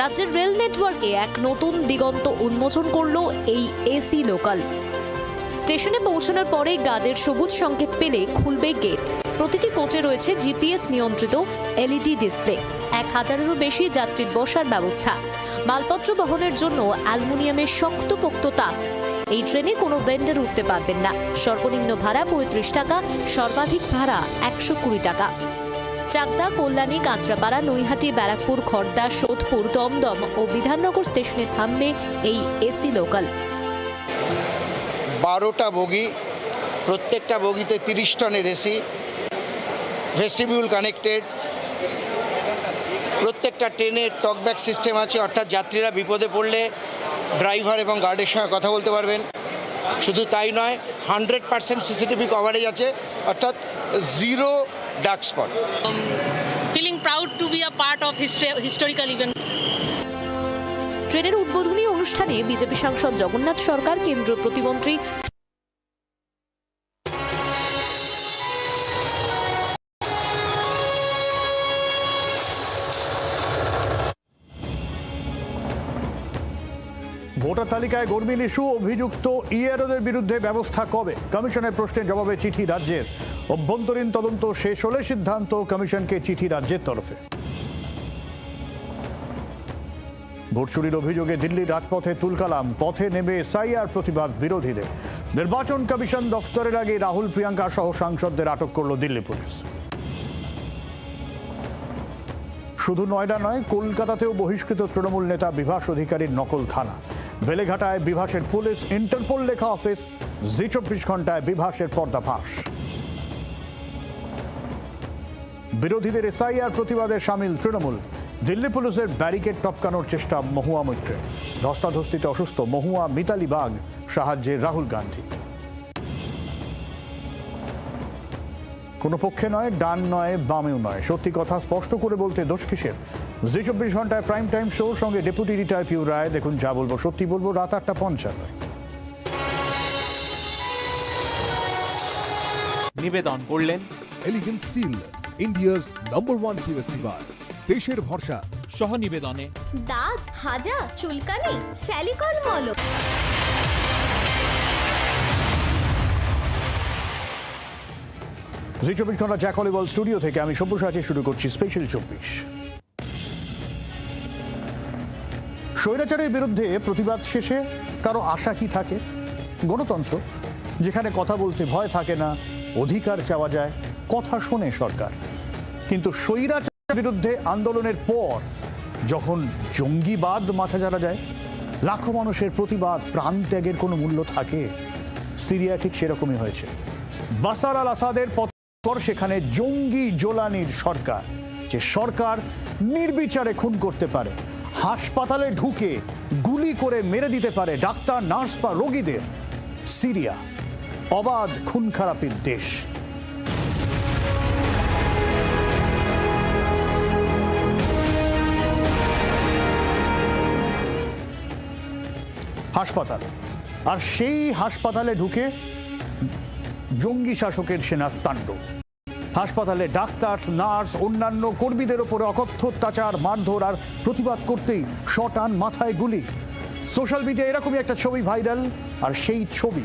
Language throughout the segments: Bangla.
রাজ্যের রেল নেটওয়ার্কে এক নতুন দিগন্ত উন্মোচন করল এই এসি লোকাল স্টেশনে পৌঁছানোর পরে গার্ডের সবুজ সংকেত পেলে খুলবে গেট প্রতিটি কোচে রয়েছে জিপিএস নিয়ন্ত্রিত এলইডি ডিসপ্লে এক হাজারেরও বেশি যাত্রীর বসার ব্যবস্থা। মালপত্র বহনের জন্য অ্যালুমিনিয়ামের শক্তপোক্ত তাক এই ট্রেনে কোনো ভেন্ডার উঠতে পারবেন না। সর্বনিম্ন ভাড়া পঁয়ত্রিশ টাকা, সর্বাধিক ভাড়া একশো কুড়ি টাকা। চাকদা, কল্যাণী, কাঁচরাপাড়া, নৈহাটি, ব্যারাকপুর খড়দা সোদপুর, দমদম ও বিধাননগর স্টেশনে থামবে এই এসি লোকাল। বারোটা বগি, প্রত্যেকটা বগিতে তিরিশ টনের এসি ভেস্টিবিউল কানেক্টেড, প্রত্যেকটা ট্রেনের টকব্যাক সিস্টেম আছে, অর্থাৎ যাত্রীরা বিপদে পড়লে ড্রাইভার এবং গার্ডের সঙ্গে কথা বলতে পারবেন। শুধু তাই নয়, হান্ড্রেড পার্সেন্ট সিসিটিভি কভারেজ আছে, অর্থাৎ zero dark spot feeling proud to be a part of history, historical event. ট্রেনের উদ্বোধনী অনুষ্ঠানে বিজেপি সাংসদ জগন্নাথ সরকার কেন্দ্রীয় প্রতিমন্ত্রী ভোটার তালিকায় গর্মিল ইস্যু, অভিযুক্ত ইএরওদের বিরুদ্ধে ব্যবস্থা কবে? কমিশনের প্রশ্নের জবাবে চিঠি রাজ্যের। অভ্যন্তরীণ তদন্ত শেষ হলে সিদ্ধান্ত কমিশনকে চিঠি রাজ্যের তরফে। ভোট চুরির অভিযোগে দিল্লির রাজপথে তুলকালাম, পথে নেমে এসআইআর প্রতিবাদ বিরোধীদের। নির্বাচন কমিশন দফতরের আগে রাহুল প্রিয়াঙ্কা সহ সাংসদদের আটক করল দিল্লি পুলিশ। শুধু নয়ডা নয়, কলকাতাতেও বহিষ্কৃত তৃণমূল নেতা বিভাস অধিকারীর নকল থানা। বেলেঘাটায় বিভাসের পুলিশ, ইন্টারপোল লেখা অফিস, জি চব্বিশ ঘন্টায় বিভাসের পর্দাফাঁস বিরোধীদের এসআইআর প্রতিবাদে সামিল তৃণমূল। দিল্লি পুলিশের ব্যারিকেড টপকানোর চেষ্টা মহুয়া মৈত্রের ধস্তাধস্তিতে অসুস্থ মহুয়া মিতালি বাগ, সাহায্যে রাহুল গান্ধী। কোনো পক্ষে নয় ডান নয় বামেও নয়। সত্যি কথা স্পষ্ট করে বলতে দোষ কিসের? জি চব্বিশ ঘন্টায় প্রাইম টাইম শোর সঙ্গে ডেপুটি রিটায়ার পিউ রায় দেখুন যা বলব সত্যি বলব রাত আটটা পঞ্চান্ন। নিবেদন করলেন। Elegant steel India's number one T S T bar দেশের ভরসা। সহ নিবেদনে। দাঁত হাজা চুলকানি স্যালিকল মলো জি, চব্বিশ ঘণ্টা জ্যাকলিবল স্টুডিও থেকে আমি সব্যসাচী শুরু করছি স্পেশাল চব্বিশ। স্বৈরাচারের বিরুদ্ধে প্রতিবাদ শেষে কারও আশা কি থাকে? গণতন্ত্র, যেখানে কথা বলতে ভয় থাকে না, অধিকার চাওয়া যায়, কথা শোনে সরকার। কিন্তু স্বৈরাচারের বিরুদ্ধে আন্দোলনের পর যখন জঙ্গিবাদ মাথা চারা যায়, লাখো মানুষের প্রতিবাদ প্রাণ ত্যাগের কোনো মূল্য থাকে? সিরিয়া ঠিক সেরকমই হয়েছে। বাসার আল আসাদের পর সেখানে জঙ্গি জোলানির সরকার, যে সরকার নির্বিচারে খুন করতে পারে, হাসপাতালে ঢুকে গুলি করে মেরে দিতে পারে ডাক্তার, নার্স বা রোগীদের। সিরিয়া, অবাধ খুন খারাপির দেশ। হাসপাতাল। আর সেই হাসপাতালে ঢুকে জঙ্গি শাসকের সেনার তাণ্ডব হাসপাতালে ডাক্তার, নার্স, অন্যান্য কর্মীদের ওপরে অকথ্য অত্যাচার, মারধর আর প্রতিবাদ করতেই শটান মাথায় গুলি। সোশ্যাল মিডিয়া এরকমই একটা ছবি ভাইরাল, আর সেই ছবি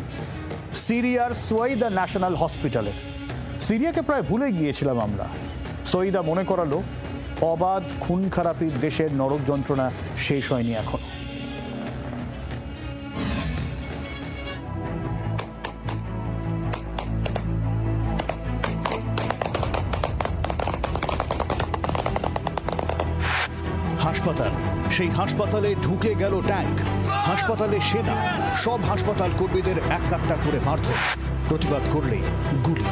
সিরিয়ার সোয়াইদা ন্যাশনাল হসপিটালে। সিরিয়াকে প্রায় ভুলে গিয়েছিলাম আমরা। সইদা মনে করালো, অবাধ খুন খারাপির দেশের নরক যন্ত্রণা শেষ হয়নি এখনও। সেই হাসপাতালে ঢুকে গেল ট্যাঙ্ক। হাসপাতালে সেনা। সব হাসপাতাল কর্মীদের এক করে মারধর। প্রতিবাদ করলেই গুলি।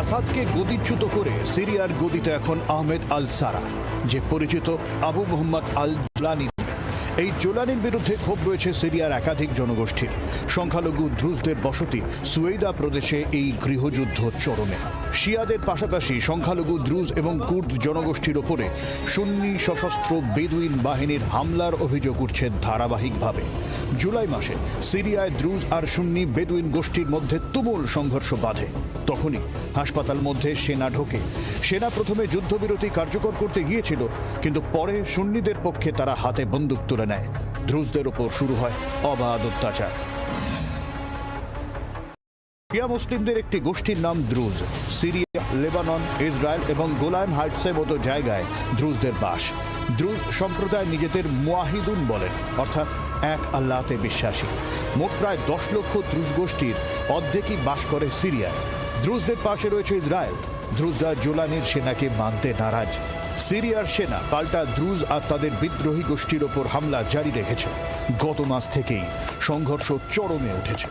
আসাদকে গদিচ্যুত করে সিরিয়ার গদিতে এখন আহমেদ আল সারা, যে পরিচিত আবু মোহাম্মদ আল জোলানি। এই জোলানির বিরুদ্ধে ক্ষোভ রয়েছে সিরিয়ার একাধিক জনগোষ্ঠীর। সংখ্যালঘু দ্রুজদের বসতি সুয়েদা প্রদেশে এই গৃহযুদ্ধ চরমে। শিয়াদের পাশাপাশি সংখ্যালঘু, দ্রুজ এবং কুর্দ জনগোষ্ঠীর ওপরে সুন্নি সশস্ত্র বেদুইন বাহিনীর হামলার অভিযোগ উঠছে ধারাবাহিকভাবে। জুলাই মাসে সিরিয়ায় দ্রুজ আর সুন্নি বেদুইন গোষ্ঠীর মধ্যে তুমুল সংঘর্ষ বাধে। তখনই হাসপাতাল মধ্যে সেনা ঢোকে। সেনা প্রথমে যুদ্ধবিরতি কার্যকর করতে গিয়েছিল, কিন্তু পরে সুন্নিদের পক্ষে তারা হাতে বন্দুক তুলে নেয়। দ্রুজদের ওপর শুরু হয় অবাধ অত্যাচার। শিয়া মুসলিমদের একটি গোষ্ঠীর নাম দ্রুজ। সিরিয়া, লেবানন, ইসরায়েল এবং গোলান হাইটসের মতো জায়গায় দ্রুজদের বাস। দ্রুজ সম্প্রদায় নিজেদের মুয়াহিদুন বলেন, অর্থাৎ এক আল্লাহতে বিশ্বাসী। মোট প্রায় দশ লক্ষ দ্রুজ গোষ্ঠীর অর্ধেকই বাস করে সিরিয়ায়। দ্রুজদের পাশে রয়েছে ইসরায়েল। দ্রুজরা জোলানির সেনাকে মানতে নারাজ। সিরিয়ার সেনা পাল্টা দ্রুজ আর তাদের বিদ্রোহী গোষ্ঠীর ওপর হামলা জারি রেখেছে। গত মাস থেকেই সংঘর্ষ চরমে উঠেছে।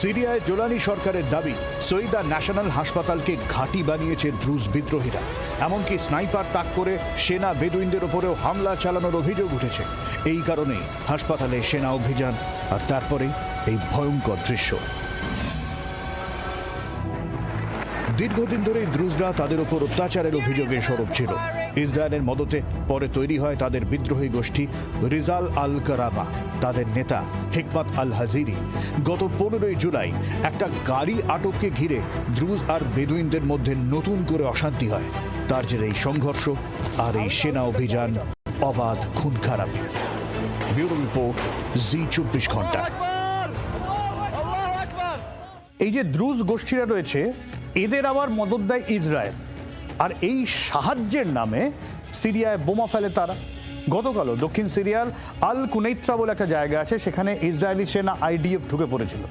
সিরিয়ায় জোলানি সরকারের দাবি সৈদা ন্যাশনাল হাসপাতালকে ঘাঁটি বানিয়েছে দ্রুজ বিদ্রোহীরা। এমনকি স্নাইপার তাক করে সেনা বেদুইনদের ওপরেও হামলা চালানোর অভিযোগ উঠেছে। এই কারণেই হাসপাতালে সেনা অভিযান, আর তারপরে এই ভয়ঙ্কর দৃশ্য। দীর্ঘদিন ধরেই দ্রুজরা তাদের উপর অত্যাচারের অভিযোগে সরব ছিল। ইসরায়েলের মদতে পরে তৈরি হয় তাদের বিদ্রোহী গোষ্ঠী রিজাল আল কারামা। তাদের নেতা হিকমত আল হাজিরি। গত পনেরোই জুলাই একটা গাড়ি আটককে ঘিরে দ্রুজ আর বেদুইনদের মধ্যে নতুন করে অশান্তি হয়। তার জেরে এই সংঘর্ষ আর এই সেনা অভিযান অবাধ খুন খারাপি ব্যুরো রিপোর্ট, জি চব্বিশ ঘণ্টা। এই যে দ্রুজ গোষ্ঠীরা রয়েছে, এদের আবার মদত দেয় ইসরায়েল। আর এই সাহায্যের নামে সিরিয়ায় বোমা ফেলে তারা। গতকালও দক্ষিণ সিরিয়ার আল কুনেত্রা বলে একটা জায়গা আছে, সেখানে ইসরায়েলি সেনা আইডিএফ ঢুকে পড়েছিল।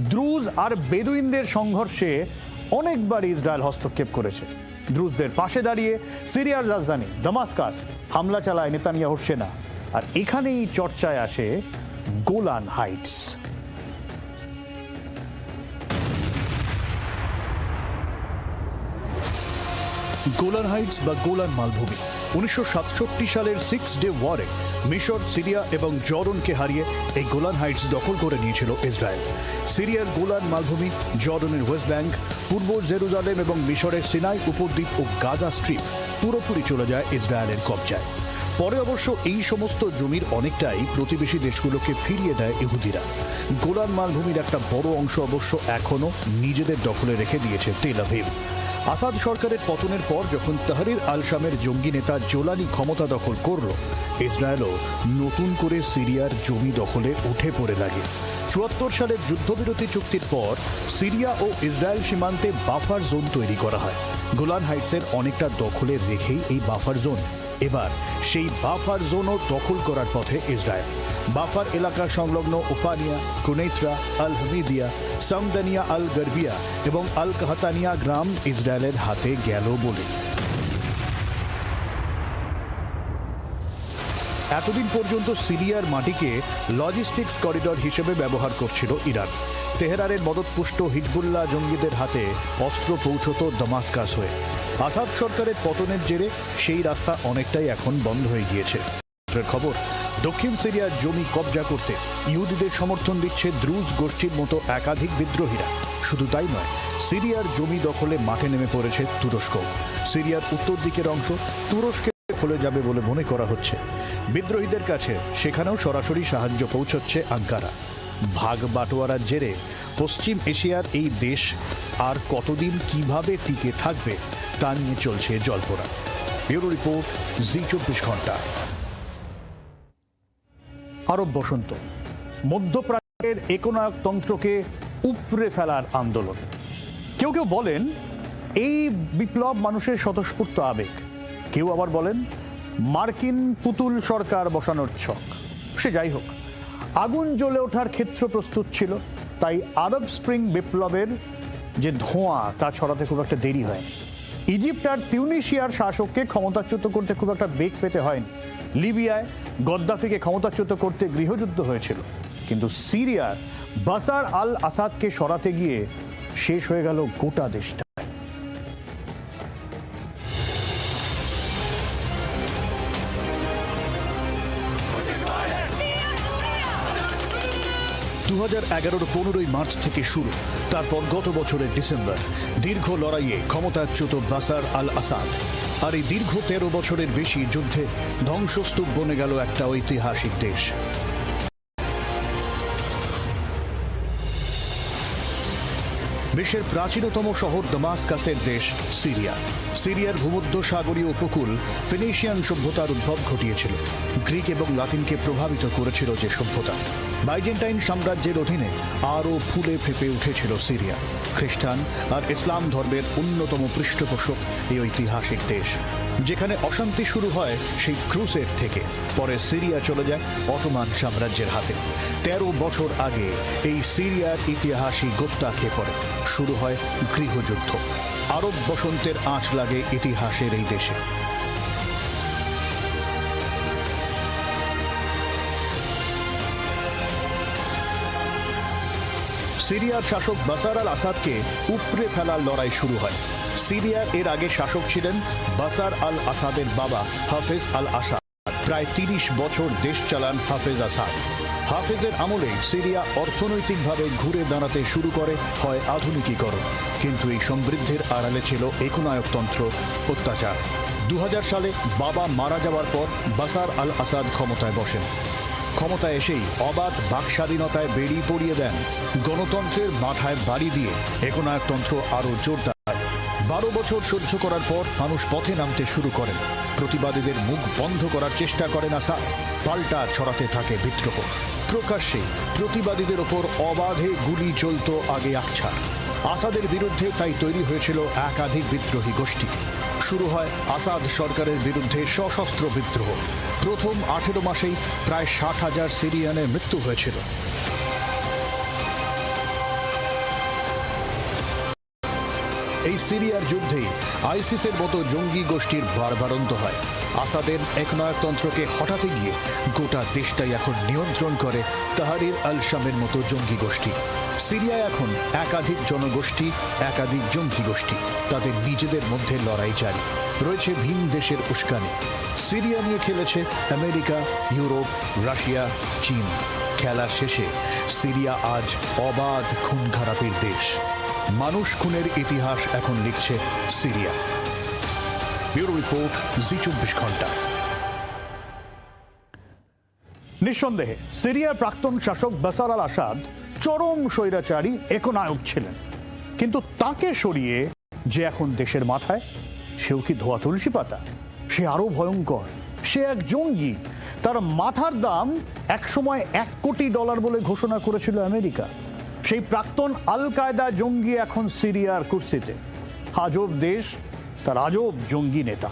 দ্রুজ আর বেদুইনদের সংঘর্ষে অনেকবার ইসরায়েল হস্তক্ষেপ করেছে। দ্রুজদের পাশে দাঁড়িয়ে সিরিয়ার রাজধানী দামাস্কাস হামলা চালায় নেতানিয়াহুর সেনা। আর এখানেই চর্চায় আসে গোলান হাইটস। গোলান হাইটস বা গোলান মালভূমি। উনিশশো সাতষট্টি সালের সিক্স ডে ওয়ারে মিশর, সিরিয়া এবং জর্ডনকে হারিয়ে এই গোলান হাইটস দখল করে নিয়েছিল ইসরায়েল। সিরিয়ার গোলান মালভূমি, জর্ডনের ওয়েস্ট ব্যাংক, পূর্ব জেরুজালেম এবং মিশরের সিনাই উপদ্বীপ ও গাজা স্ট্রিপ পুরোপুরি চলে যায় ইসরায়েলের কবজায়। পরে অবশ্য এই সমস্ত জমির অনেকটাই প্রতিবেশী দেশগুলোকে ফিরিয়ে দেয় ইহুদিরা। গোলান মালভূমির একটা বড় অংশ অবশ্য এখনও নিজেদের দখলে রেখে দিয়েছে তেল আসাদ সরকারের পতনের পর যখন তাহরির আল শামের জঙ্গি নেতা জোলানি ক্ষমতা দখল করল, ইসরায়েলও নতুন করে সিরিয়ার জমি দখলে উঠে পড়ে লাগে। চুয়াত্তর সালের যুদ্ধবিরতি চুক্তির পর সিরিয়া ও ইসরায়েল সীমান্তে বাফার জোন তৈরি করা হয়। গোলান হাইটসের অনেকটা দখলে রেখেই এই বাফার জোন এবার সেই বাফার জোনও দখল করার পথে ইসরায়েল। বাফার এলাকা সংলগ্ন উফানিয়া, কুনেত্রা আল হমিদিয়া সামদানিয়া আল গর্বিয়া এবং আল কাহাতানিয়া গ্রাম ইসরায়েলের হাতে গেল বলে। এতদিন পর্যন্ত সিরিয়ার মাটিকে লজিস্টিক্স করিডর হিসেবে ব্যবহার করছিল ইরান। তেহরানের মদতপুষ্ট হিজবুল্লাহ জঙ্গিদের হাতে অস্ত্র পৌঁছত দমাসকাস হয়ে। আসাদ সরকারের পতনের জেরে সেই রাস্তা অনেকটাই এখন বন্ধ হয়ে গিয়েছে। খবর, দক্ষিণ সিরিয়ার জমি কবজা করতে ইহুদিদের সমর্থন দিচ্ছে দ্রুজ গোষ্ঠীর মতো একাধিক বিদ্রোহীরা। শুধু তাই নয়, সিরিয়ার জমি দখলে মাঠে নেমে পড়েছে তুরস্ক। সিরিয়ার উত্তর দিকের অংশ তুরস্কে খুলে যাবে বলে মনে করা হচ্ছে। বিদ্রোহীদের কাছে সেখানেও সরাসরি সাহায্য পৌঁছচ্ছে আঙ্কারা। ভাগ বাটোয়ারার জেরে পশ্চিম এশিয়ার এই দেশ আর কতদিন কীভাবে টিকে থাকবে তা নিয়ে চলছে জল্পনা। ব্যুরো রিপোর্ট, জি চব্বিশ ঘণ্টা। আরব বসন্ত, মধ্যপ্রাচ্যের একনায়কতন্ত্রকে উপড়ে ফেলার আন্দোলন। কেউ কেউ বলেন, এই বিপ্লব মানুষের স্বতঃস্ফূর্ত আবেগ। কেউ আবার বলেন, মার্কিন পুতুল সরকার বসানোর ছক। সে যাই হোক আগুন জ্বলে ওঠার ক্ষেত্র প্রস্তুত ছিল। তাই আরব স্প্রিং বিপ্লবের যে ধোঁয়া, তা ছড়াতে খুব একটা দেরি হয় ইজিপ্ট আর তিউনিশিয়ার শাসককে ক্ষমতাচ্যুত করতে খুব একটা বেগ পেতে হয়নি। লিবিয়ায় গদ্দাফিকে ক্ষমতাচ্যুত করতে গৃহযুদ্ধ হয়েছিল। কিন্তু সিরিয়ার বাসার আল আসাদকে সরাতে গিয়ে শেষ হয়ে গেল গোটা দেশটা। হাজার এগারোর পনেরোই মার্চ থেকে শুরু। তারপর গত বছরের ডিসেম্বর। দীর্ঘ লড়াইয়ে ক্ষমতাচ্যুত বাসার আল আসাদ আর এই দীর্ঘ তেরো বছরের বেশি যুদ্ধে ধ্বংসস্তূপ বনে গেল একটা ঐতিহাসিক দেশ। বিশ্বের প্রাচীনতম শহর দমাসকাসের দেশ সিরিয়া। সিরিয়ার ভূমধ্য সাগরীয় উপকূল ফিনিশিয়ান সভ্যতার উদ্ভব ঘটিয়েছিল। গ্রিক এবং লাতিনকে প্রভাবিত করেছিল যে সভ্যতা। বাইজেন্টাইন সাম্রাজ্যের অধীনে আরও ফুলে ফেপে উঠেছিল সিরিয়া। খ্রিস্টান আর ইসলাম ধর্মের অন্যতম পৃষ্ঠপোষক এই ঐতিহাসিক দেশ। যেখানে অশান্তি শুরু হয় সেই ক্রুসের থেকে। পরে সিরিয়া চলে যায় অটোমান সাম্রাজ্যের হাতে। তেরো বছর আগে এই সিরিয়ার ইতিহাসই গোত্তা খেয়ে পড়ে। শুরু হয় গৃহযুদ্ধ। আরব বসন্তের আঁচ লাগে ইতিহাসের এই দেশে। সিরিয়ার শাসক বাসার আল আসাদকে উপড়ে ফেলার লড়াই শুরু হয়। সিরিয়ার এর আগে শাসক ছিলেন বাসার আল আসাদের বাবা হাফেজ আল আসাদ। প্রায় তিরিশ বছর দেশ চালান হাফেজ আসাদ। হাফেজের আমলে সিরিয়া অর্থনৈতিকভাবে ঘুরে দাঁড়াতে শুরু করে, হয় আধুনিকীকরণ। কিন্তু এই সমৃদ্ধির আড়ালে ছিল একনায়কতন্ত্র, অত্যাচার। দু হাজার সালে বাবা মারা যাওয়ার পর বাসার আল আসাদ ক্ষমতায় বসেন। ক্ষমতায় এসেই অবাধ বাক স্বাধীনতায় বেরিয়ে পড়িয়ে দেন। গণতন্ত্রের মাথায় বাড়ি দিয়ে একনায়কতন্ত্র আরও জোরদার। বারো বছর সহ্য করার পর মানুষ পথে নামতে শুরু করেন। প্রতিবাদীদের মুখ বন্ধ করার চেষ্টা করেন আসাদ। পাল্টা ছড়াতে থাকে বিদ্রোহ। প্রকাশ্যে প্রতিবাদীদের ওপর অবাধে গুলি চলত আগে আকছা আসাদের বিরুদ্ধে তাই তৈরি হয়েছিল একাধিক বিদ্রোহী গোষ্ঠী। শুরু হয় আসাদ সরকারের বিরুদ্ধে সশস্ত্র বিদ্রোহ। প্রথম আঠেরো মাসেই প্রায় ষাট হাজার সিরিয়ানের মৃত্যু হয়েছিল। এই সিরিয়ার যুদ্ধেই আইসিসের মতো জঙ্গি গোষ্ঠীর বারবারন্ত হয়। আসাদের একনায়কতন্ত্রকে হঠাতে গিয়ে গোটা দেশটাই এখন নিয়ন্ত্রণ করে তাহারির আল শামের মতো জঙ্গি গোষ্ঠী। সিরিয়ায় এখন একাধিক জনগোষ্ঠী, একাধিক জঙ্গি গোষ্ঠী, তাদের নিজেদের মধ্যে লড়াই জারি। রয়েছে ভিন দেশের উস্কানি। সিরিয়া নিয়ে খেলেছে আমেরিকা, ইউরোপ, রাশিয়া, চীন। খেলা শেষে সিরিয়া আজ অবাধ খুন খারাপির দেশ। মানুষ খুনের ইতিহাস এখন লিখছে সিরিয়া। ব্যুরো রিপোর্ট, জি চব্বিশ ঘণ্টা। নিঃসন্দেহে, সিরিয়ার প্রাক্তন শাসক বাসার আল আসাদ চরম স্বৈরাচারী একনায়ক ছিলেন। কিন্তু তাকে সরিয়ে যে এখন দেশের মাথায়, সেও কি ধোয়া তুলসী পাতা? সে আরও ভয়ঙ্কর। সে এক জঙ্গি। তার মাথার দাম একসময় এক কোটি ডলার বলে ঘোষণা করেছিল আমেরিকা। সেই প্রাক্তন আল কায়দা জঙ্গি এখন সিরিয়ার কুর্সিতে। আজব দেশ, তার আজব জঙ্গি নেতা।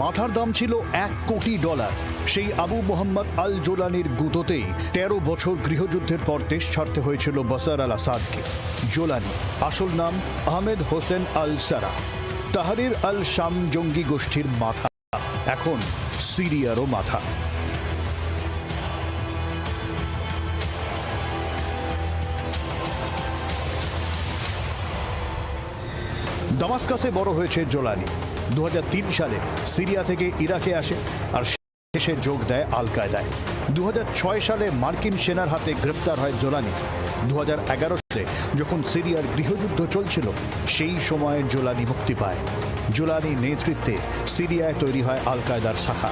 মাথার দাম ছিল এক কোটি ডলার। সেই আবু মোহাম্মদ আল জোলানির গুঁতোতেই তেরো বছর গৃহযুদ্ধের পর দেশ ছাড়তে হয়েছিল বাসার আল আসাদকে জোলানি, আসল নাম আহমেদ হোসেন আল সারা তাহারির আল শাম জঙ্গি গোষ্ঠীর মাথা। এখন সিরিয়ারও মাথা। দামাস্কাসে বড় হয়েছে জোলানি। দু হাজার তিন সালে সিরিয়া থেকে ইরাকে আসে আর শেষে যোগ দেয় আল কায়দায় দু হাজার ছয় সালে মার্কিন সেনার হাতে গ্রেপ্তার হয় জোলানি। দু হাজার এগারো সালে যখন সিরিয়ার গৃহযুদ্ধ চলছিল, সেই সময়ে জোলানি মুক্তি পায়। জোলানি নেতৃত্বে সিরিয়ায় তৈরি হয় আল কায়দার শাখা।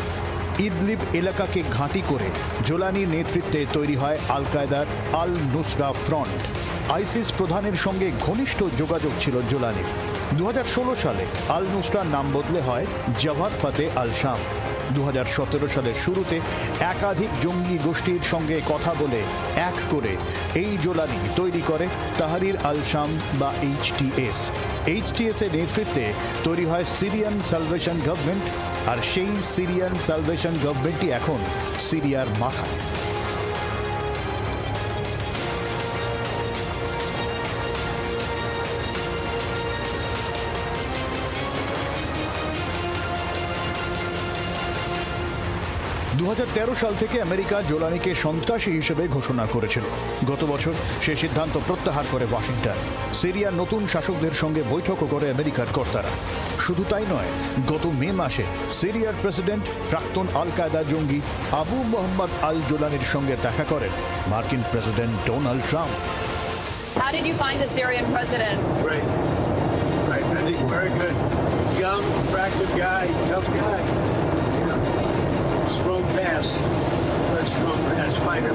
ইদলিব এলাকাকে ঘাঁটি করে জোলানির নেতৃত্বে তৈরি হয় আল কায়দার আল নুসরা ফ্রন্ট। আইসিস প্রধানের সঙ্গে ঘনিষ্ঠ যোগাযোগ ছিল জোলানির। দু হাজার ষোলো সালে আল নুসরার নাম বদলে হয় জাভাদ ফাতে আল শাম দু হাজার সতেরো সালের শুরুতে একাধিক জঙ্গি গোষ্ঠীর সঙ্গে কথা বলে এক করে এই জোলানি তৈরি করে তাহারির আল শাম বা এইচটিএস এইচটিএস এর নেতৃত্বে তৈরি হয় সিরিয়ান সালভেশন গভর্নমেন্ট, আর সেই সিরিয়ান সালভেশন গভর্নমেন্টই এখন সিরিয়ার মাথা দু হাজার তেরো সাল থেকে আমেরিকা জোলানিকে সন্ত্রাসী হিসেবে ঘোষণা করেছিল গত বছর সে সিদ্ধান্ত প্রত্যাহার করে ওয়াশিংটন সিরিয়ার নতুন শাসকদের সঙ্গে বৈঠকও করে আমেরিকার কর্তারা শুধু তাই নয় গত মে মাসে সিরিয়ার প্রেসিডেন্ট প্রাক্তন আল কায়দা জঙ্গি আবু মোহাম্মদ আল জোলানির সঙ্গে দেখা করেন মার্কিন president Donald Trump How did you find the Syrian president? Great. Great. I think very good. Young, attractive guy, tough guy. Strong pass. Very strong pass fighter.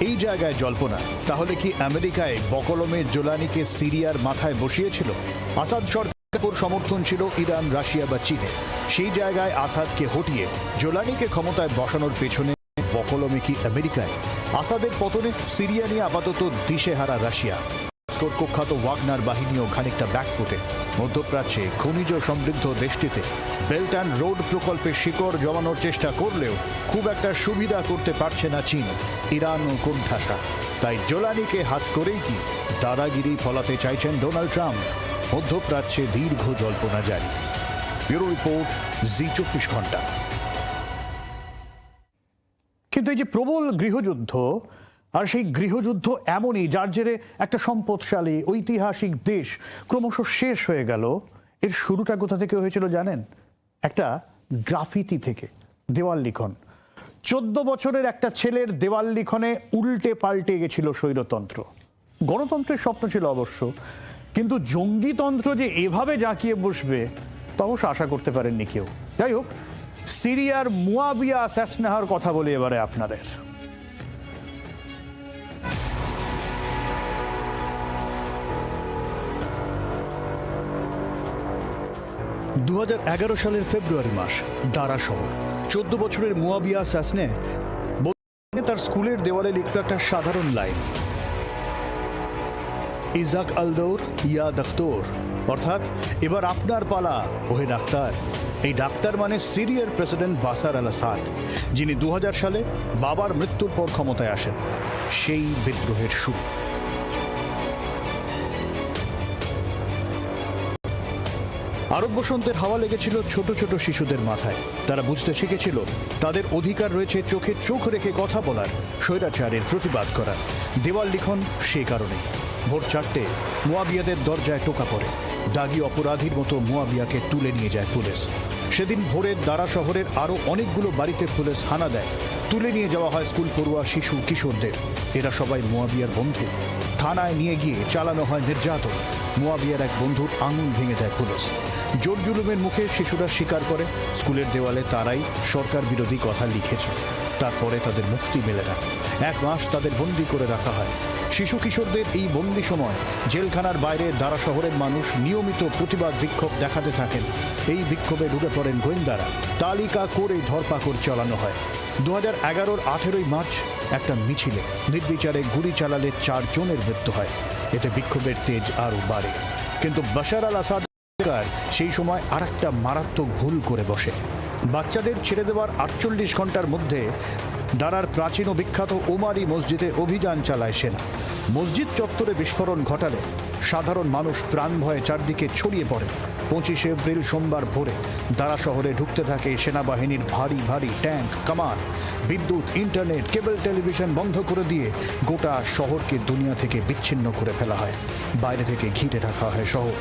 এই জায়গায় জল্পনা। তাহলে কি আমেরিকায় বকলমে জোলানিকে সিরিয়ার মাথায় বসিয়েছিল? আসাদ সরকার সমর্থন ছিল ইরান, রাশিয়া বা চীনে। সেই জায়গায় আসাদকে হটিয়ে জোলানিকে ক্ষমতায় বসানোর পেছনে বকলমে কি আমেরিকায়? আসাদের পতনে সিরিয়া নিয়ে আপাতত দিশেহারা রাশিয়া। কুখ্যাত ওয়াগনার বাহিনীও খানিকটা ব্যাকফুটে মধ্যপ্রাচ্যে খনিজ সমৃদ্ধ দেশটিতে বেল্ট অ্যান্ড রোড প্রকল্পে শিকড় জমানোর চেষ্টা করলেও খুব একটা সুবিধা করতে পারছে না চীন। ইরান ও কোণঠাসা। তাই জোলানিকে হাত করেই কি দাদাগিরি ফলাতে চাইছেন ডোনাল্ড ট্রাম্প? মধ্যপ্রাচ্যে দীর্ঘ জল্পনা জারি। ব্যুরো রিপোর্ট জি চব্বিশ ঘণ্টা। কিন্তু এই যে প্রবল গৃহযুদ্ধ, আর সেই গৃহযুদ্ধ এমনই যার জেরে একটা সম্পদশালী, ঐতিহাসিক দেশ ক্রমশ শেষ হয়ে গেল। এর শুরুটা কোথা থেকে হয়েছিল জানেন? একটা গ্রাফিতি থেকে, দেওয়াল লিখন। চোদ্দ বছরের একটা ছেলের দেওয়াল লিখনে উল্টে পাল্টে গেছিল স্বৈরতন্ত্র। গণতন্ত্রের স্বপ্ন ছিল অবশ্য, কিন্তু জঙ্গিতন্ত্র যে এভাবে জাঁকিয়ে বসবে, তা অবশ্য আশা করতে পারেননি কেউ। যাই হোক সিরিয়ার মুয়াবিয়া স্যাসনাহার কথা বলি এবারে আপনাদের। দু সালের ফেব্রুয়ারি মাস, দারা শহর। চোদ্দ বছরের মুয়াবিয়া স্যাসনে তার স্কুলের দেওয়ালে লিখল একটা সাধারণ লাইন। ইজাক আলদৌর ইয়া দখতোর। অর্থাৎ, এবার আপনার পালা, ওহে ডাক্তার। এই ডাক্তার মানে সিরিয়ার প্রেসিডেন্ট বাসার আল আসাদ, যিনি দু হাজার সালে বাবার মৃত্যুর পর ক্ষমতায় আসেন। সেই বিদ্রোহের শুরু। আরব বসন্তের হাওয়া লেগেছিল ছোট ছোট শিশুদের মাথায়। তারা বুঝতে শিখেছিল, তাদের অধিকার রয়েছে চোখে চোখ রেখে কথা বলার, স্বৈরাচারের প্রতিবাদ করার। দেওয়াল লিখন সে কারণে ভোর চারটে মুয়াবিয়াদের দরজায় টোকা পড়ে। দাগি অপরাধীর মতো মুয়াবিয়াকে তুলে নিয়ে যায় পুলিশ। সেদিন ভোরের দারা শহরের আরও অনেকগুলো বাড়িতে পুলিশ হানা দেয়। তুলে নিয়ে যাওয়া হয় স্কুল পড়ুয়া শিশু, কিশোরদের। এরা সবাই মুয়াবিয়ার বন্ধু। থানায় নিয়ে গিয়ে চালানো হয় নির্যাতন। মুয়াবিয়ার এক বন্ধুর আঙুল ভেঙে দেয় পুলিশ। জোর জুলুমের মুখে শিশুরা স্বীকার করে। স্কুলের দেওয়ালে তারাই সরকার বিরোধী কথা লিখেছে। তারপরে তাদের মুক্তি মেলে না। এক মাস তাদের বন্দি করে রাখা হয়। শিশু কিশোরদের এই বন্দি সময় জেলখানার বাইরে দারা শহরের মানুষ নিয়মিত প্রতিবাদ বিক্ষোভ দেখাতে থাকেন। এই বিক্ষোভে ঢুকে পড়েন গোয়েন্দারা। তালিকা করে ধরপাকড় চালানো হয়। দু হাজার এগারোর আঠেরোই মার্চ একটা মিছিলে নির্বিচারে গুলি চালালে চারজনের মৃত্যু হয়। এতে বিক্ষোভের তেজ আরও বাড়ে। কিন্তু বাশার আল আসাদ সেই সময় আর একটা মারাত্মক ভুল করে বসে। বাচ্চাদের ছেড়ে দেওয়ার আটচল্লিশ ঘণ্টার মধ্যে দারার প্রাচীন ও বিখ্যাত ওমারি মসজিদে অভিযান চালায় সেনা। মসজিদ চত্বরে বিস্ফোরণ ঘটালে সাধারণ মানুষ প্রাণ ভয়ে চারদিকে ছড়িয়ে পড়ে। পঁচিশে এপ্রিল সোমবার ভোরে দারা শহরে ঢুকতে থাকে সেনাবাহিনীর ভারী ভারী ট্যাঙ্ক, কামান। বিদ্যুৎ, ইন্টারনেট, কেবল টেলিভিশন বন্ধ করে দিয়ে গোটা শহরকে দুনিয়া থেকে বিচ্ছিন্ন করে ফেলা হয়। বাইরে থেকে ঘিরে রাখা হয় শহর।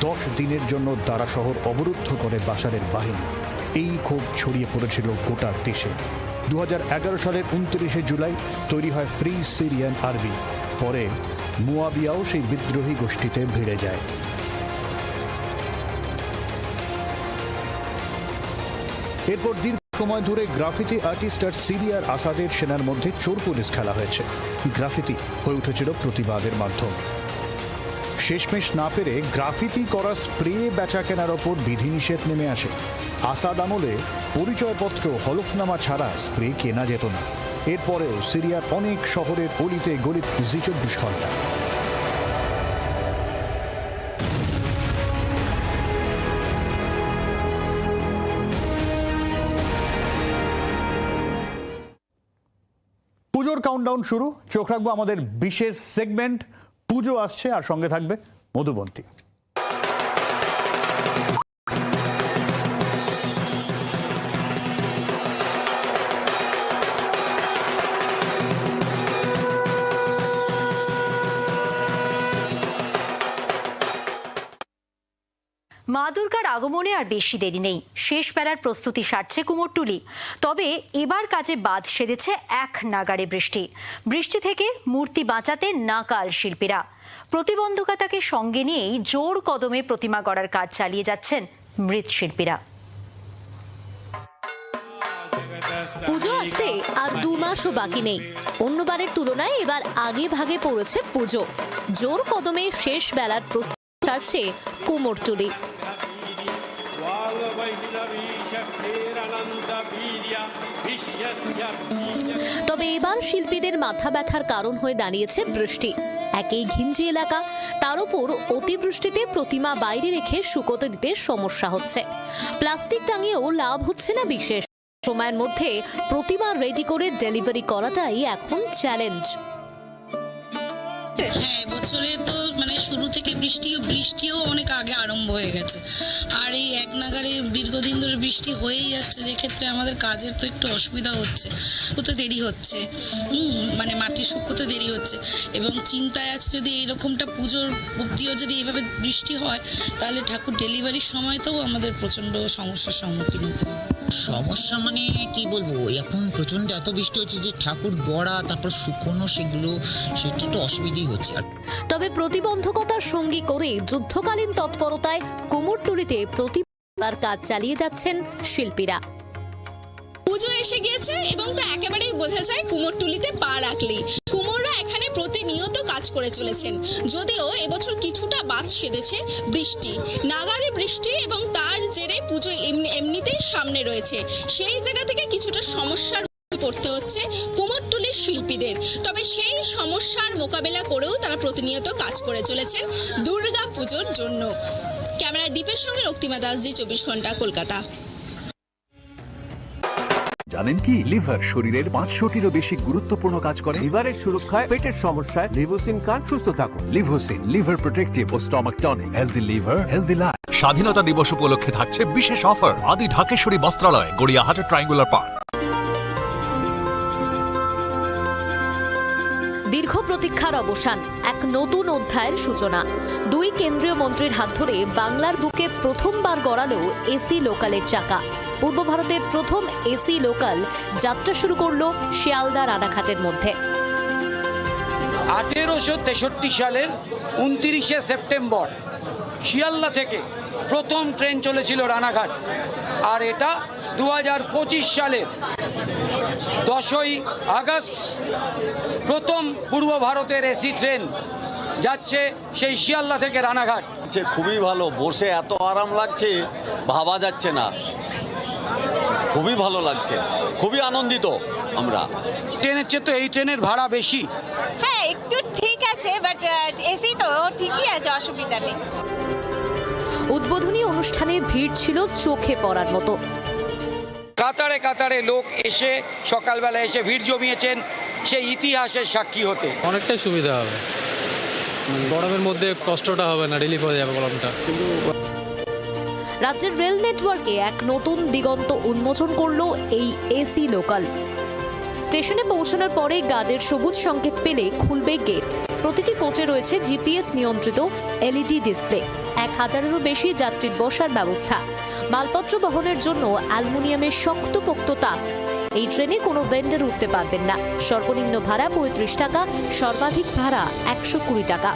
দশ দিনের জন্য দারা শহর অবরুদ্ধ করে বাসারের বাহিনী। এই ক্ষোভ ছড়িয়ে পড়েছিল গোটা দেশে। দু হাজার এগারো সালের উনত্রিশে জুলাই তৈরি হয় ফ্রি সিরিয়ান আর্মি পরে মুয়াবিয়াও সেই বিদ্রোহী গোষ্ঠীতে ভিড়ে যায়। এরপর দীর্ঘ সময় ধরে গ্রাফিতি আর্টিস্ট আর সিরিয়ার আসাদের সেনার মধ্যে চোর পুলিশ খেলা হয়েছে। গ্রাফিতি হয়ে উঠেছিল প্রতিবাদের মাধ্যম। শেষমেশ না পেরে গ্রাফিতি করা স্প্রে বেচা কেনার ওপর বিধিনিষেধ নেমে আসে। আসাদ আমলে পরিচয়পত্র হলফনামা ছাড়া স্প্রে কেনা যেত না। এরপরেও সিরিয়ার অনেক শহরের অলিতে গলিত জি চব্বিশ ঘণ্টা। পুজোর কাউন্টডাউন শুরু। চোখ রাখব আমাদের বিশেষ সেগমেন্ট পুজো আসছে আর সঙ্গে থাকবে মধুবন্তী। মা দুর্গার আগমনে আর বেশি দেরি নেই। শেষ বেলার প্রস্তুতি সারছে কুমোরটুলি তবে এবার কাজে বাদ সেধেছে এক নাগারে বৃষ্টি। বৃষ্টি থেকে মূর্তি বাঁচাতে নাকাল শিল্পীরা। প্রতিবন্ধকতাকে সঙ্গে নিয়েই জোর কদমে প্রতিমা গড়ার কাজ চালিয়ে যাচ্ছেন মৃৎশিল্পীরা পুজো আসতে আর দু মাসও বাকি নেই। অন্যবারের তুলনায় এবার আগে ভাগে পড়েছে পুজো। জোর কদমে শেষ বেলার প্রস্তুতি সারছে কুমোরটুলি তবে এবার শিল্পীদের মাথা ব্যথার কারণ হয়ে দাঁড়িয়েছে বৃষ্টি। একই ঘিঞ্জি এলাকা, তার উপর অতিবৃষ্টিতে প্রতিমা বাইরে রেখে শুকোতে দিতে সমস্যা হচ্ছে। প্লাস্টিক টাঙিয়েও লাভ হচ্ছে না বিশেষ। সময়ের মধ্যে প্রতিমা রেডি করে ডেলিভারি করাটাই এখন চ্যালেঞ্জ হ্যাঁ এবছরে তো মানে শুরু থেকে বৃষ্টিও বৃষ্টিও অনেক আগে আরম্ভ হয়ে গেছে। আর এই এক নাগারে দীর্ঘদিন ধরে বৃষ্টি হয়েই যাচ্ছে যে ক্ষেত্রে আমাদের কাজের তো একটু অসুবিধা হচ্ছে শুকোতে দেরি হচ্ছে। হুম মানে মাটি শুকোতে দেরি হচ্ছে। এবং চিন্তায় আছে যদি এইরকমটা পুজোর অব্দিও যদি এইভাবে বৃষ্টি হয়, তাহলে ঠাকুর ডেলিভারির সময়তেও আমাদের প্রচণ্ড সমস্যার সম্মুখীন হতে হবে। সমস্যা মানে কি বলব? এখন প্রচণ্ড এত বৃষ্টি হচ্ছে যে ঠাকুর গড়া, তারপর শুকনো সেগুলো, সেটা তো অসুবিধেই হচ্ছে। আর তবে প্রতিবন্ধকতার সঙ্গী করে যুদ্ধকালীন তৎপরতায় কুমোরটুলিতে প্রতিবার কাজ চালিয়ে যাচ্ছেন শিল্পীরা। পুজো এসে গিয়েছে এবং তা একেবারেই বোঝা যায় কুমোরটুলিতে পা রাখলেই। কুমোররা এখানে প্রতিনিয়ত কাজ করে চলেছেন। যদিও এবছর কিছুটা বাদ সেধেছে বৃষ্টি। নাগারে বৃষ্টি এবং তার জেরে পুজো এমনি, এমনিতেই সামনে রয়েছে। সেই জায়গা থেকে কিছুটা সমস্যার পড়তে হচ্ছে কুমোরটুলির শিল্পীদের। তবে সেই সমস্যার মোকাবেলা করেও তারা প্রতিনিয়ত কাজ করে চলেছেন দুর্গা পুজোর জন্য। ক্যামেরায় দ্বীপের সঙ্গে রক্তিমা দাসজি চব্বিশ ঘণ্টা, কলকাতা। জানেন কি? লিভার শরীরের পাঁচশোটিরও বেশি গুরুত্বপূর্ণ কাজ করে। লিভারের সুরক্ষায় পেটের সমস্যায় লিভোসিন খান সুস্থ থাকুন। লিভোসিন লিভার প্রোটেক্টিভ ও stomach tonic healthy liver healthy life স্বাধীনতা দিবস উপলক্ষে থাকছে বিশেষ offer. Adi Dhakeshwari Bastralaya Gariahat triangular park. দীর্ঘ প্রতীক্ষার অবসান এক নতুন অধ্যায়ের সূচনা। দুই কেন্দ্রীয় মন্ত্রীর হাত ধরে বাংলার বুকে প্রথমবার গড়ালো এসি লোকালের চাকা। পূর্ব ভারতের প্রথম এসি লোকাল যাত্রা শুরু করল শিয়ালদা রানাঘাটের মধ্যে। আঠেরোশো তেষট্টি সালের উনতিরিশে সেপ্টেম্বর শিয়ালদা থেকে প্রথম ট্রেন চলেছিল রানাঘাট। আর এটা দু হাজার পঁচিশ সালের দশই আগস্ট প্রথম পূর্ব ভারতের এসি ট্রেন যাচ্ছে সেই শিয়ালদা থেকে রানাঘাট। খুবই ভালো বসে এত আরাম লাগছে ভাবা যাচ্ছে না। খুবই ভালো লাগছে খুবই আনন্দিত আমরা। ট্রেনের চেয়ে তো এই ট্রেনের ভাড়া বেশি। হ্যাঁ একটু ঠিক আছে বাট এসি তো ঠিকই আছে অসুবিধা নেই। উদ্বোধনী অনুষ্ঠানে ভিড় ছিল চোখে পড়ার মতো। কাতারে কাতারে লোক এসে সকালবেলা এসে ভিড় জমিয়েছেন সেই ইতিহাসের সাক্ষী হতে। অনেকটাই সুবিধা হবে। গরমের মধ্যে কষ্টটা হবে না রিলিফ হয়ে যাবে গরমটা। রাজ্যের রেল নেটওয়ার্কে এক নতুন দিগন্ত উন্মোচন করল এই এসি লোকাল স্টেশনে পৌঁছানোর পরে গার্ডের সবুজ সংকেত পেলে খুলবে গেট প্রতিটি কোচে রয়েছে জিপিএস নিয়ন্ত্রিত এলইডি ডিসপ্লে এক হাজারেরও বেশি যাত্রীর বসার ব্যবস্থা। মালপত্র বহনের জন্য অ্যালুমিনিয়ামের শক্তপোক্ত তাক এই ট্রেনে কোনো ভেন্ডার উঠতে পারবেন না। সর্বনিম্ন ভাড়া পঁয়ত্রিশ টাকা, সর্বাধিক ভাড়া একশো কুড়ি টাকা।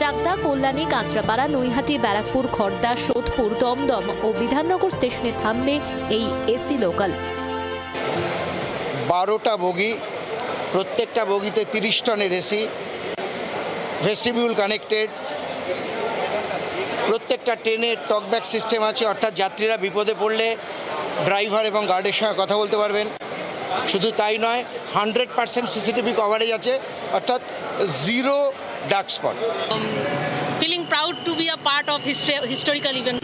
চাকদা, কল্যাণী, কাঁচরাপাড়া, নৈহাটি, ব্যারাকপুর খড়দা সোদপুর, দমদম ও বিধাননগর স্টেশনে থামবে এই এসি লোকাল। বারোটা বগি, প্রত্যেকটা বগিতে তিরিশ টনের এসি ভেস্টিবিউল কানেক্টেড, প্রত্যেকটা ট্রেনের টকব্যাক সিস্টেম আছে, অর্থাৎ যাত্রীরা বিপদে পড়লে ড্রাইভার এবং গার্ডের সঙ্গে কথা বলতে পারবেন। শুধু তাই নয় হান্ড্রেড পার্সেন্ট সিসিটিভি কভারেজ আছে অর্থাৎ zero dark spot. Proud to be a part of history, historical event.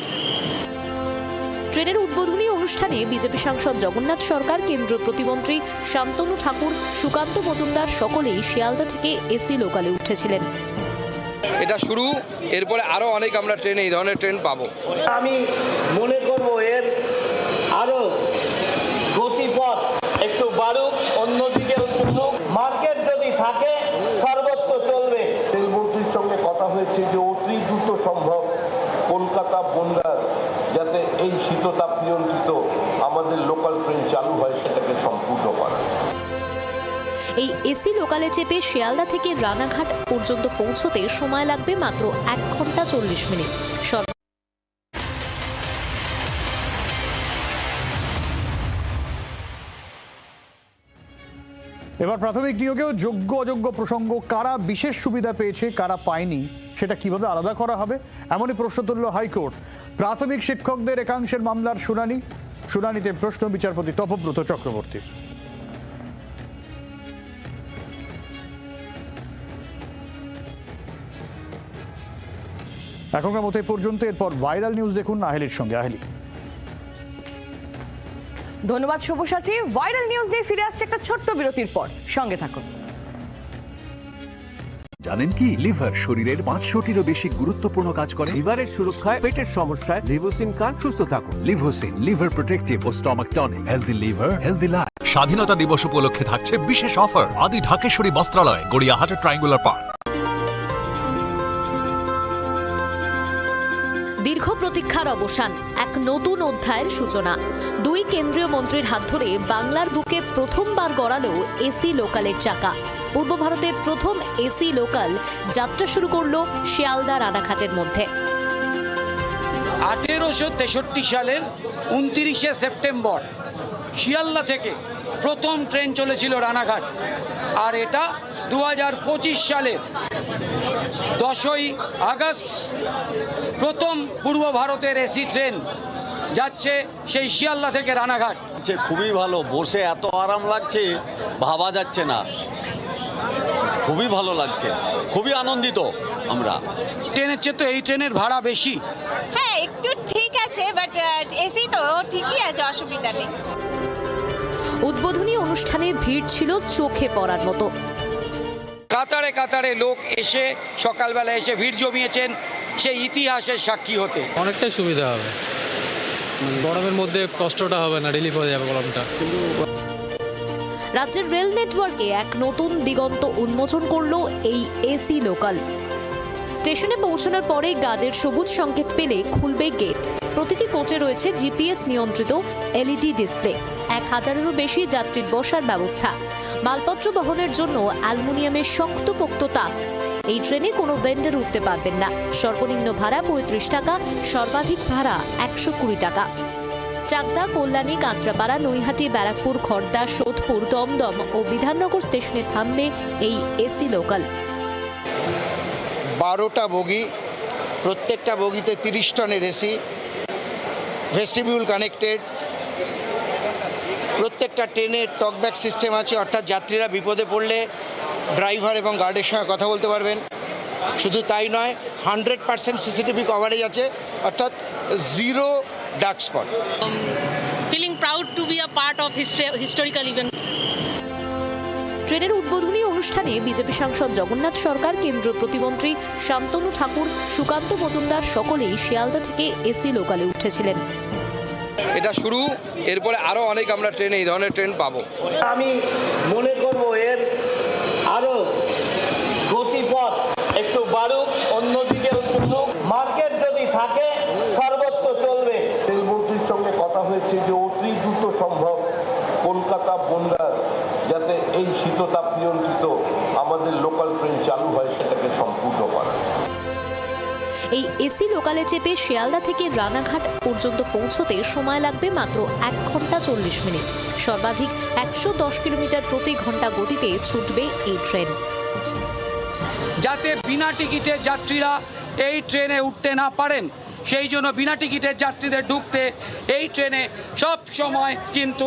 ট্রেনের উদ্বোধনী অনুষ্ঠানে বিজেপি সাংসদ জগন্নাথ সরকার কেন্দ্রীয় প্রতিমন্ত্রী শান্তনু ঠাকুর সুকান্ত মজুমদার সকলেই শিয়ালদা থেকে এসি লোকালে উঠেছিলেন। এটা শুরু এরপরে আরও অনেক আমরা ট্রেনে এই ধরনের ট্রেন পাবো। আমি মনে করব এর আরও গতিপথ একটু বাড়ুক অন্যদিকে চলুক মার্কেট যদি থাকে সর্বত্র চলবে রেলমন্ত্রীর সঙ্গে কথা হয়েছে যে অতি দ্রুত সম্ভব। কলকাতা বন্দর যাতে এই শীততাপ নিয়ন্ত্রিত আমাদের লোকাল ট্রেন চালু হয়, সেটাকে সম্পূর্ণ করা। এই এসি লোকালে চেপে শিয়ালদা থেকে রানাঘাট পর্যন্ত পৌঁছতে সময় লাগবে মাত্র এক ঘণ্টা চল্লিশ মিনিট। এবার প্রাথমিক নিয়োগেও যোগ্য অযোগ্য প্রসঙ্গ কারা বিশেষ সুবিধা পেয়েছে, কারা পায়নি, সেটা কীভাবে আলাদা করা হবে? এমনই প্রশ্ন তুলল হাইকোর্ট। প্রাথমিক শিক্ষকদের একাংশের মামলার শুনানি। শুনানিতে প্রশ্ন বিচারপতি তপব্রত চক্রবর্তী। এখনকার মতো পর্যন্ত। এরপর ভাইরাল নিউজ দেখুন আহেলির সঙ্গে। আহেলি। ধন্যবাদ সব্যসাচী ভাইরাল নিউজ নিয়ে ফিরে আসছে একটা ছোট্ট বিরতির পর। সঙ্গে থাকুন। জানেন কি? লিভার শরীরের পাঁচশোটিরও বেশি গুরুত্বপূর্ণ কাজ করে। লিভারের সুরক্ষায় পেটের সমস্যায়। লিভোসিন খান সুস্থ থাকুন। লিভোসিন লিভার প্রোটেক্টিভ ও stomach tonic healthy liver healthy life স্বাধীনতা দিবস উপলক্ষে থাকছে বিশেষ offer. Adi Dhakeshwari Bastralaya Gariahat triangular park দীর্ঘ প্রতীক্ষার অবসান, এক নতুন অধ্যায়ের সূচনা। দুই কেন্দ্রীয় মন্ত্রীর হাত ধরে বাংলার বুকে প্রথমবার গড়ালো এসি লোকালের চাকা। পূর্ব ভারতের প্রথম এসি লোকাল যাত্রা শুরু করল শিয়ালদা রানাঘাটের মধ্যে। আঠেরোশো তেষট্টি সালের উনত্রিশে সেপ্টেম্বর শিয়ালদা থেকে প্রথম ট্রেন চলেছিল রানাঘাট। আর এটা দু হাজার পঁচিশ সালের দশই আগস্ট প্রথম পূর্ব ভারতের এসি ট্রেন যাচ্ছে সেই শিয়ালদা থেকে রানাঘাট। খুবই ভালো বসে এত আরাম লাগছে ভাবা যাচ্ছে না। খুবই ভালো লাগছে খুবই আনন্দিত আমরা। ট্রেনের চেয়ে তো এই ট্রেনের ভাড়া বেশি। হ্যাঁ একটু ঠিক আছে বাট এসি তো ঠিকই আছে অসুবিধা নেই। উদ্বোধনী অনুষ্ঠানে ভিড় ছিল চোখে পড়ার মতো। কাতারে কাতারে লোক এসে সকালবেলা এসে ভিড় জমিয়েছেন সেই ইতিহাসের সাক্ষী হতে। অনেকটাই সুবিধা হবে। গরমের মধ্যে কষ্টটা হবে না রিলিফ হয়ে যাবে গরমটা। রাজ্যের রেল নেটওয়ার্কে এক নতুন দিগন্ত উন্মোচন করল এই এসি লোকাল। স্টেশনে পৌঁছানোর পরে গাদের সবুজ সংকেত পেলে খুলবে গেট। প্রতিটি কোচে রয়েছে জিপিএস নিয়ন্ত্রিত এলইডি ডিসপ্লে। এক হাজারেরও বেশি যাত্রীর বসার ব্যবস্থা। মালপত্র বহনের জন্য অ্যালুমিনিয়ামের শক্তপোক্ত তাক এই ট্রেনে কোনো ভেন্ডার উঠতে পারবেন না। সর্বনিম্ন ভাড়া পঁয়ত্রিশ টাকা, সর্বাধিক ভাড়া একশো কুড়ি টাকা। চাকদা, কল্যাণী, কাঁচরাপাড়া, নৈহাটি, ব্যারাকপুর খড়দা সোদপুর, দমদম ও বিধাননগর স্টেশনে থামবে এই এসি লোকাল। বারোটা বগি, প্রত্যেকটা বগিতে তিরিশ টনের এসি ভেস্টিবিউল কানেক্টেড প্রত্যেকটা ট্রেনের টকব্যাক সিস্টেম আছে, অর্থাৎ যাত্রীরা বিপদে পড়লে ড্রাইভার এবং গার্ডের সঙ্গে কথা বলতে পারবেন। শুধু তাই নয় হান্ড্রেড পার্সেন্ট সিসিটিভি কভারেজ আছে, অর্থাৎ zero dark spot feeling proud to be a part of historical event ট্রেনের উদ্বোধনী অনুষ্ঠানে বিজেপি সাংসদ জগন্নাথ সরকার কেন্দ্রীয় প্রতিমন্ত্রী শান্তনু ঠাকুর সুকান্ত মজুমদার সকলেই শিয়ালদা থেকে এসি লোকালে উঠেছিলেন। এটা শুরু এরপরে আরও অনেক আমরা ট্রেনে এই ধরনের ট্রেন পাবো। আমি মনে করব এর আরও গতিপথ একটু বাড়ুক অন্যদিকে চলুক মার্কেট যদি থাকে সর্বত্র চলবে রেলমন্ত্রীর সঙ্গে কথা হয়েছে যে অতি দ্রুত সম্ভব কলকাতা বন্দর যাতে এই শীততাপ নিয়ন্ত্রিত আমাদের লোকাল ট্রেন চালু হয় সেটাকে সম্পূর্ণ করা। এই এসি লোকালে চেপে শিয়ালদা থেকে রানাঘাট পর্যন্ত পৌঁছতে সময় লাগবে মাত্র এক ঘণ্টা চল্লিশ মিনিট। সর্বাধিক একশো দশ কিলোমিটার প্রতি ঘণ্টা গতিতে ছুটবে এই ট্রেন যাতে বিনা টিকিটের যাত্রীরা এই ট্রেনে উঠতে না পারেন সেই জন্য বিনা টিকিটের যাত্রীদের ঢুকতে এই ট্রেনে সব সময় কিন্তু